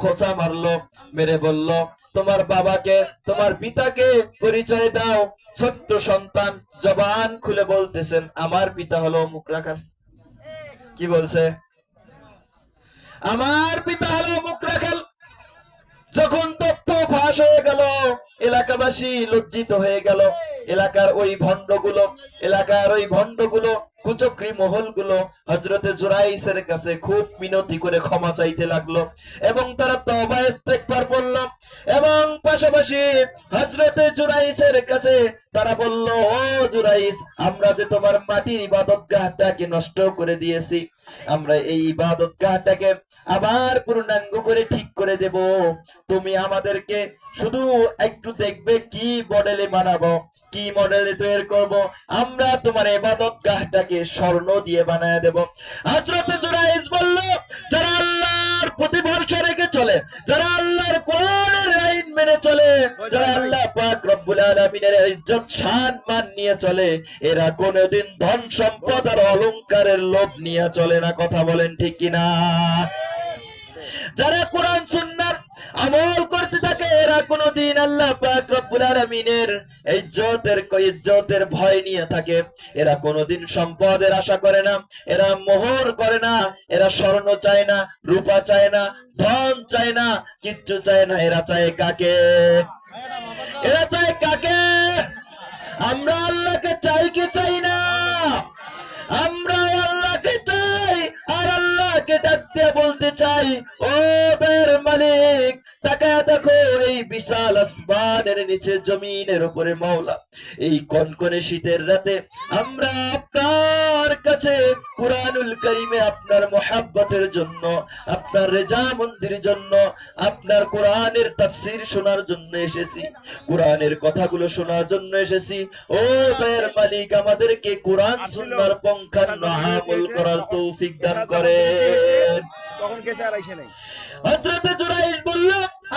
খোঁচা মারলো, মেরে বলল, তোমার বাবাকে, তোমার পিতাকে পরিচয় দাও। ছোট্ট সন্তান, জবান খুলে বলতেছেন, আমার পিতা হলো মুখ রাখান কি বলছে? আমার পিতা হলো মুখ রাখাল। যখন তথ্য ফাঁস হয়ে গেল, এলাকাবাসী লজ্জিত হয়ে গেল। এলাকার ওই ভণ্ডগুলো, এলাকার ওই ভণ্ডগুলো কুচক্রি মহলগুলো হজরতে জুরাইসের কাছে খুব মিনতি করে ক্ষমা চাইতে লাগল এবং তারা তবা ইস্তেগফার বলল এবং পাশাপাশি হজরতে জুরাইসের কাছে তারা বলল, ও জুরাইস আমরা যে তোমার মাটির ইবাদত গাহটাকে নষ্ট করে দিয়েছি, আমরা এই ইবাদত গাহটাকে আবার পূর্ণাঙ্গ করে ঠিক করে দেব। তুমি আমাদেরকে শুধু একটু দেখবে কি মডেলে বানাবো। কি মডেলে তৈরি করব? আমরা তোমার ইবাদত গাহটাকে স্বর্ণ দিয়ে বানায় দেব। হযরত জুরাইজ বলল, যারা আল্লাহর প্রতি ভরসা রেখে চলে, যারা আল্লাহর কোরআনের আইন মেনে চলে, যারা আল্লাহ পাক রব্বুল আলামিনের ইজ্জত মান নিয়ে চলে, এরা কোনোদিন ধন সম্পদ আর অলংকারের লোভ নিয়ে চলে না। কথা বলেন ঠিক কিনা? যারা কোরআন সুন্নার আমল করতে থাকে কোনদিন আল্লাহ পাক রব্বুল আলামিনের ইজ্জতের ইজ্জতের ভয় নিয়ে থাকে। এরা কোনদিন সম্পদের আশা করে না, এরা মোহর করে না, এরা স্বর্ণ চায় না, রূপা চায় না, ধন চায় না, কিচ্ছু চায় না, এরা চায় কাকে? এরা চায় কাকে? আমরা আল্লাহকে চাই কি চাই না? আমরা আল্লাহকে চাই আর আল্লাহকে ডাকতে বলতে চাই, ও বের তাকায় দেখো এই বিশাল আসমানের নিচে জমিনের উপরে মাওলা এই কনকনে শীতের রাতে আমরা আপনার কাছে কুরআনুল কারিমে আপনার মোহাব্বতের জন্য আপনার রেজা মন্দির জন্য আপনার কোরআনের তাফসীর শোনার জন্য এসেছি। কোরআনের কথাগুলো শোনার জন্য এসেছি। ও বের মালিক আমাদেরকে কোরআন সুন্নাহর পঙ্খান্ন আমল করার তৌফিক দান করেন। তখন গেছে আর আইসে নাই। হজরতে জুরাইল বলল,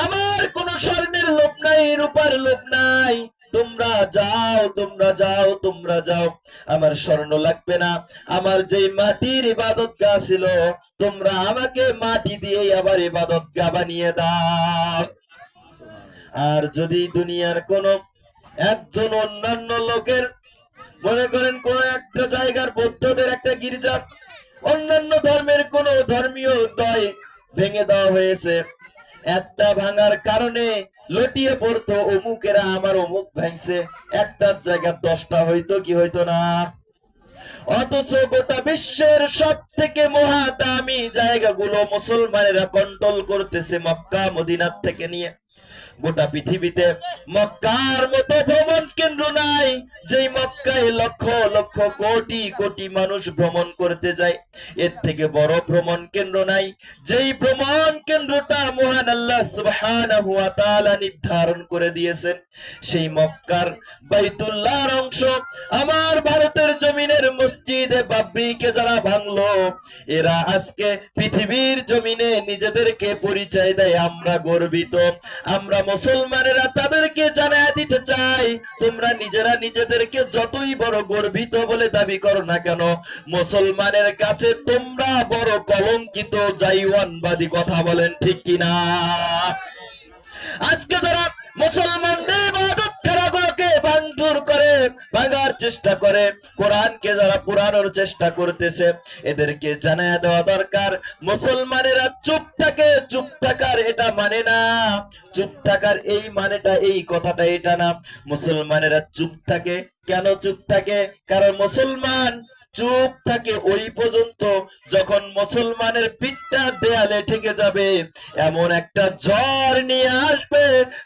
আমার কোন স্বর্ণের লোভ নাই, রূপার লোভ নাই। তোমরা যাও তোমরা যাও তোমরা যাও। আমার স্বর্ণ লাগবে না। আমার যে মাটির ইবাদত গা ছিল, তোমরা আমাকে মাটি দিয়ে আবার ইবাদত গা বানিয়ে দাও। আর যদি দুনিয়ার কোন একজন অন্যান্য লোকের, মনে করেন কোন একটা জায়গার বৌদ্ধদের একটা গির্জা অন্যান্য ধর্মের কোন ধর্মীয় দয় ভেঙে দেওয়া হয়েছে। একটা ভাঙার কারণে লটিয়ে পড়তো অমুকেরা, আমার অমুক ভাঙছে। একটার জায়গা দশটা হইতো কি হইতো না। অথচ গোটা বিশ্বের সব থেকে মহাদামি জায়গাগুলো মুসলমানেরা কন্ট্রোল করতেছে মক্কা, মদিনার থেকে নিয়ে। গোটা পৃথিবীতে মক্কার মতো ভ্রমণ কেন্দ্র নাই, যেই মক্কায় লক্ষ লক্ষ কোটি কোটি মানুষ ভ্রমণ করতে যায়। এর থেকে বড় ভ্রমণ কেন্দ্র নাই, যেই ভ্রমণ কেন্দ্রটা মহান আল্লাহ সুবহানাহু ওয়া তাআলা নির্ধারণ করে দিয়েছেন। সেই মক্কার বাইতুল্লাহর অংশ আমার ভারতের বাবরিকে যারা ভাঙলো, এরা আজকে পৃথিবীর জমিনে নিজেদেরকে পরিচয় দেয়। আমরা গর্বিত। আমরা মুসলমানেরা তাদেরকে জানায় দিতে চাই। তোমরা নিজেরা নিজেদেরকে যতই বড় গর্বিত বলে দাবি করো না কেন, মুসলমানের কাছে তোমরা বড় কলঙ্কিত, জাইওয়ানবাদী কথা বলেন ঠিক কিনা? আজকে চেষ্টা করে, কোরআনকে যারা পুরানোর চেষ্টা করতেছে, এদেরকে জানায় দেওয়া দরকার। মুসলমানেরা চুপ থাকে, চুপ থাকার এটা মানে না। চুপ থাকার এই মানেটা, এই কথাটা এটা না। মুসলমানেরা চুপ থাকে। কেন চুপ থাকে? কারণ মুসলমান চুপ থাকে ওই পর্যন্ত যখন মুসলমানের পিঠটা দেয়ালে ঠেকে যাবে, এমন একটা ঝড় নিয়ে আসবে,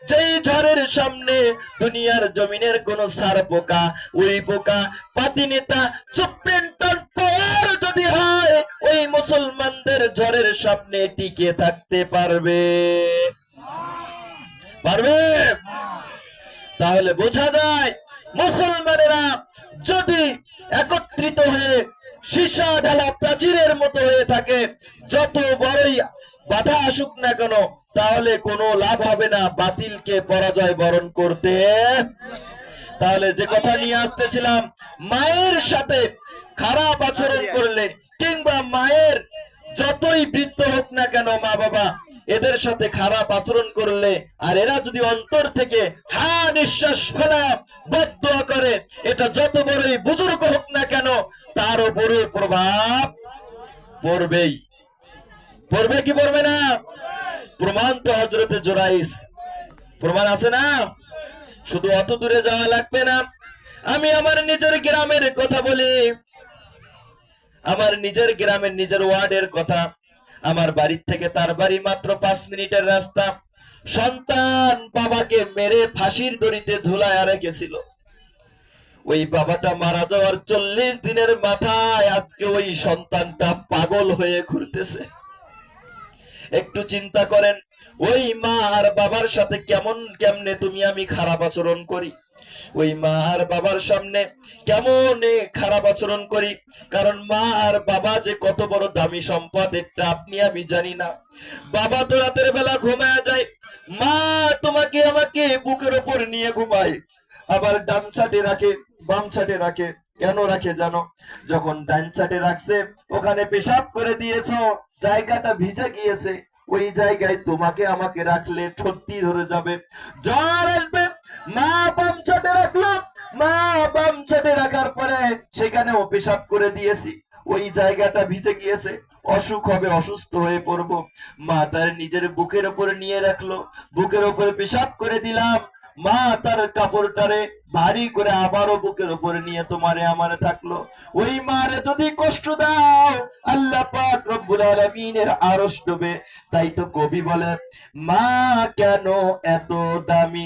যেই ঝড়ের সামনে দুনিয়ার জমিনের কোন সার পোকা ওই পোকা, পাতি নেতা সুপ্রিম পর যদি হয়, ওই মুসলমানদের ঝড়ের সামনে টিকে থাকতে পারবে। পারবে? তাহলে বোঝা যায়, মুসলমানেরা যদি একত্রিত হয়ে সীসা ঢালা প্রাচীরের মতো হয়ে থাকে, যত বড়ই বাধা আসুক না কেন, তাহলে কোনো লাভ হবে না, বাতিলকে পরাজয় বরণ করতে। তাহলে যে কথা নিয়ে আসতেছিলাম, মায়ের সাথে খারাপ আচরণ করলে কিংবা মায়ের যতই বৃদ্ধ হোক না কেন মা বাবা এদের সাথে খারাপ আচরণ করলে আর এরা যদি অন্তর থেকে হা নিঃশ্বাস ফেলা বদ্ধ করে, এটা যত বড়ই বুজুর্গ হোক না কেন, তার উপরে প্রভাব পড়বেই। পড়বে কি পড়বে না? প্রমাণ তো হজরতে জোরাইস প্রমাণ আছে না? শুধু অত দূরে যাওয়া লাগবে না। আমি আমার নিজের গ্রামের কথা বলি। আমার নিজের গ্রামের নিজের ওয়ার্ডের কথা। আমার বাড়ির থেকে তার বাড়ি মাত্র পাঁচ মিনিটের রাস্তা। সন্তান বাবাকে মেরে ফাঁসির দড়িতে ঝুলায় রেখেছিল ওই বাবাটা মারা যাওয়ার চল্লিশ দিনের মাথায় আজকে ওই সন্তানটা পাগল হয়ে ঘুরতেছে। একটু চিন্তা করেন, ওই মা আর বাবার সাথে কেমন, কেমনে তুমি আমি খারাপ আচরণ করি? ওই মা আর বাবার সামনে কেমন খারাপ আচরণ করি। কারণ মা আর বাবা যে কত বড় দামি সম্পদ, এটা আপনি, আমি জানি না। বাবা তো রাতের বেলা ঘুমায় যায়। মা তোমাকে আমাকে বুকের ওপর নিয়ে ঘুমায়। আবার ডান সাইডে রাখে, বাম সাইডে রাখে। কেন রাখে জানো? যখন ডান সাইডে রাখছে, ওখানে পেশাব করে দিয়েছ, জায়গাটা ভিজে গিয়েছে। ওই জায়গায় তোমাকে আমাকে রাখলে ঠোঁটটি ধরে যাবে। জ্বর আসবে মা বাম সাইডে রাখল মা বাম সাইডে রাখার পরে সেখানেও পেশাব করে দিয়েছি। ওই জায়গাটা ভিজে গিয়েছে। অসুখ হবে, অসুস্থ হয়ে পড়ব। মা তার নিজের বুকের উপরে নিয়ে রাখল। বুকের উপরে পেশাব করে দিলাম। মা তার কাপড়টারে ভারী করে আবারও বুকের উপরে নিয়ে তোমারে আমারে থাকল। ওই মারে যদি কষ্ট দাও, আল্লাহ পাক রব্বুল আলামিনের আরশ ডুবে। তাই তো কবি বলে, মা কেন এত দামি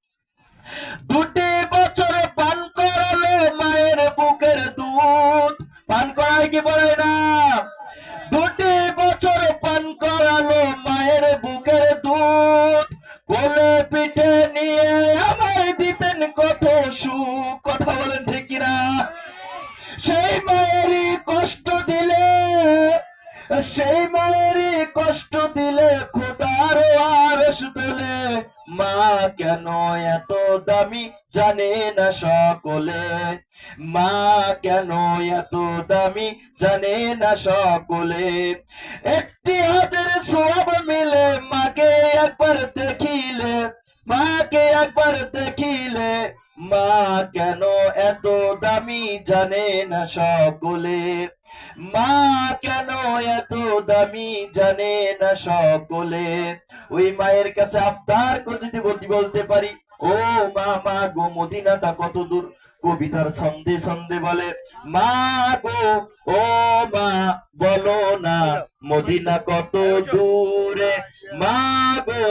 দুটি বছর পান করালো মায়ের বুকের দুধ। পান করায় কি বলে না? দুটি বছর পান করালো মায়ের বুকের দুধ। কোলে পিঠে নিয়ে আমায় দিতেন কত সুখ। কথা বলেন ঠিক কিনা? সেই মায়েরই কষ্ট দিলে, সেই মায়েরই কষ্ট মা কেন এত দামি, জানে না সকলে। মা কেন এত দামি, জানে না সকলে। একটি হাতের সব মিলে মাকে একবার দেখিলে, মাকে একবার দেখিলে, মা কেন এত দামি, জানে না সকলে। মা কেন এত দামি জানে না সকলে? ওই মায়ের কাছে আবদার করে যদি বলতে বলতে পারি। ও মা মা গো, মদিনাটা কত দূর? কবিতার ছন্দে ছন্দে বলে, মা গো, ও মা, বলো না, মদিনা কত দূরে? মা গো,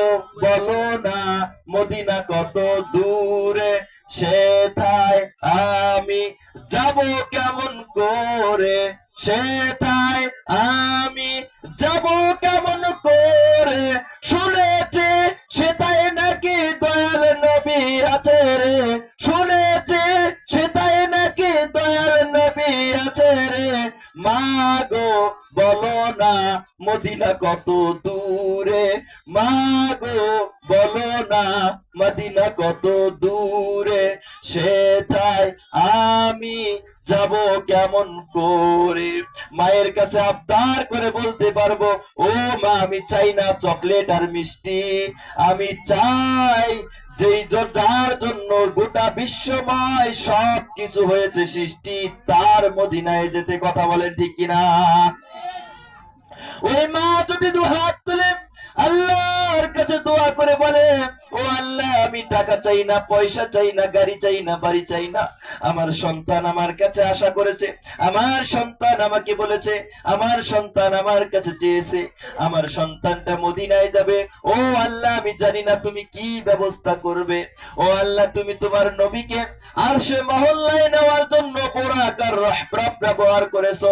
বলো না, মদিনা কত দূরে? সেথায় আমি যাব কেমন করে? শুনেছি সেটাই নাকি দয়াল নবী আছে রে। শুনেছি সেটাই নাকি দয়াল নবী আছে রে। মা গো বলো না মদিনা কত দূরে? মা গো বলো না মদিনা কত দূরে? সেথায় আমি যাব কেমন করে? মায়ের কাছে আবদার করে বলতে পারব, ও মা, আমি চাই না চকলেট আর মিষ্টি। আমি চাই যেই যার জন্য গোটা বিশ্বময় সব কিছু হয়েছে সৃষ্টি, তার মদিনায় যেতে কথা বলেন ঠিক কিনা? ওই মা যদি দু হাত তুলে, আল্লাহর কাছে দোয়া করে বলে ও আল্লাহ, আমি টাকা চাই না, পয়সা চাই না, গাড়ি চাই না, বাড়ি চাই না। আমার সন্তান আমার কাছে আশা করেছে, আমার সন্তান আমাকে বলেছে, আমার সন্তান আমার কাছে চেয়েছে, আমার সন্তানটা মদিনায় যাবে। ও আল্লাহ, আমি জানি না তুমি কি ব্যবস্থা করবে। ও আল্লাহ, তুমি তোমার নবীকে আর সে মহল্লায় নেওয়ার জন্য ব্যবহার করেছ।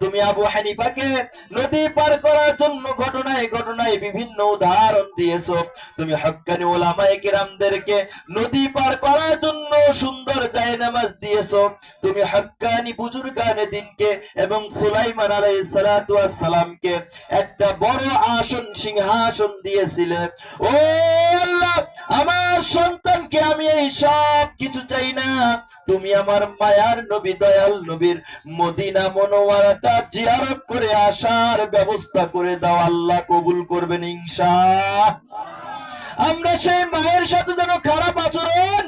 তুমি আবু হানিফাকে নদী পার করার জন্য ঘটনায় ঘটনায় বিভিন্ন উদাহরণ দিয়েছ। তুমি হক্কানি ওলামায়ে নদী পার করার জন্য সুন্দর জায়নামাজ দিয়েছ। তুমি হক্কানি বুজুর্গানে দিনকে এবং সুলাইমান সালামকে একটা বড় আসন সিংহাসন দিয়েছিলে। ও আমার সন্তানকে আমি এই সব কিছু চাই না। তুমি আমার মায়ার নবী, দয়াল নবীর মদিনা মনোয়ারাটা জিয়ারত করে আসার ব্যবস্থা করে দাও। আল্লাহ কবুল করবেন ইনশা আমরা সেই মায়ের সাথে যেন খারাপ আচরণ।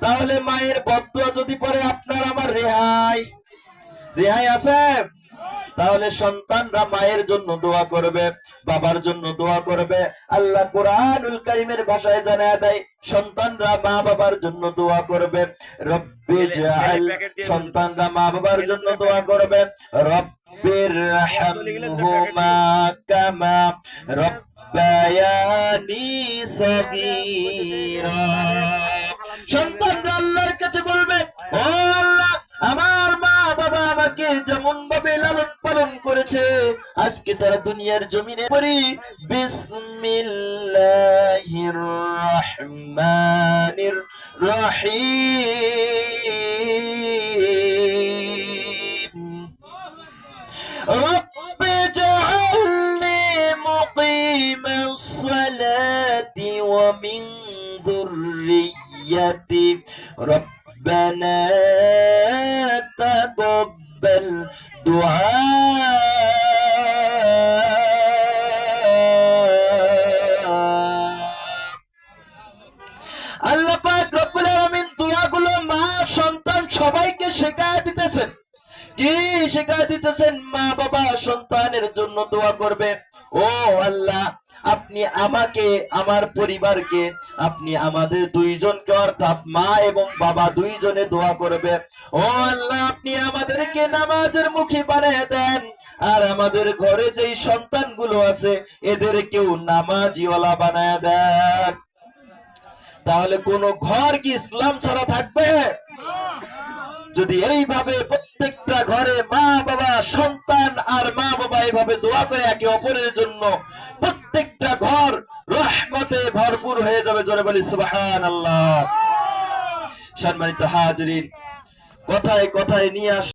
তাহলে মায়ের বদুয়া যদি পরে আপনার আমার রেহাই। রেহাই আছে? তাহলে সন্তানরা মায়ের জন্য দোয়া করবে বাবার জন্য দোয়া করবে। আল্লাহ কোরআনুল কারিমের ভাষায় জানায় দেয় সন্তানরা মা বাবার জন্য দোয়া করবে। রব্বি জাআল সন্তানরা মা বাবার জন্য দোয়া করবে। রব্বির রাহমহুমা কামা কাছে বলবে আমার মা বাবা আমাকে যেমন ভাবে লালন পালন করেছে, আজকে তারা দুনিয়ার জমিনে পড়ি। বিসমিল্লাহির রহমানির রহিম। ومن ذريتي ربنا تقبل دعاء আল্লাহ পাক রব্বুল আলামিন দোয়াগুলো মা সন্তান সবাইকে শেখায় দিতেছেন কি শেখায় দিতেছেন মা বাবা সন্তানের জন্য দোয়া করবে ও আল্লাহ আপনি আমাকে, আমার পরিবারকে, আপনি আমাদের দুইজনকে, অর্থাৎ মা এবং বাবা দুইজনে দোয়া করবে। ও আল্লাহ, আপনি আমাদেরকে নামাজের মুখী বানিয়ে দেন। আর আমাদের ঘরে যেই সন্তানগুলো আছে এদের কেউ নামাজিওয়ালা বানায় দেন। তাহলে কোন ঘর কি ইসলাম ছাড়া থাকবে? যদি এইভাবে প্রত্যেকটা ঘরে মা বাবা সন্তান আর মা বাবা এইভাবে দোয়া করে একে অপরের জন্য প্রত্যেকটা ঘর রহমতে ভরপুর হয়ে যাবে। জোরে বলি সুবাহান আল্লাহ সম্মানিত হাজরিন, কথায় কথায় নিয়ে আস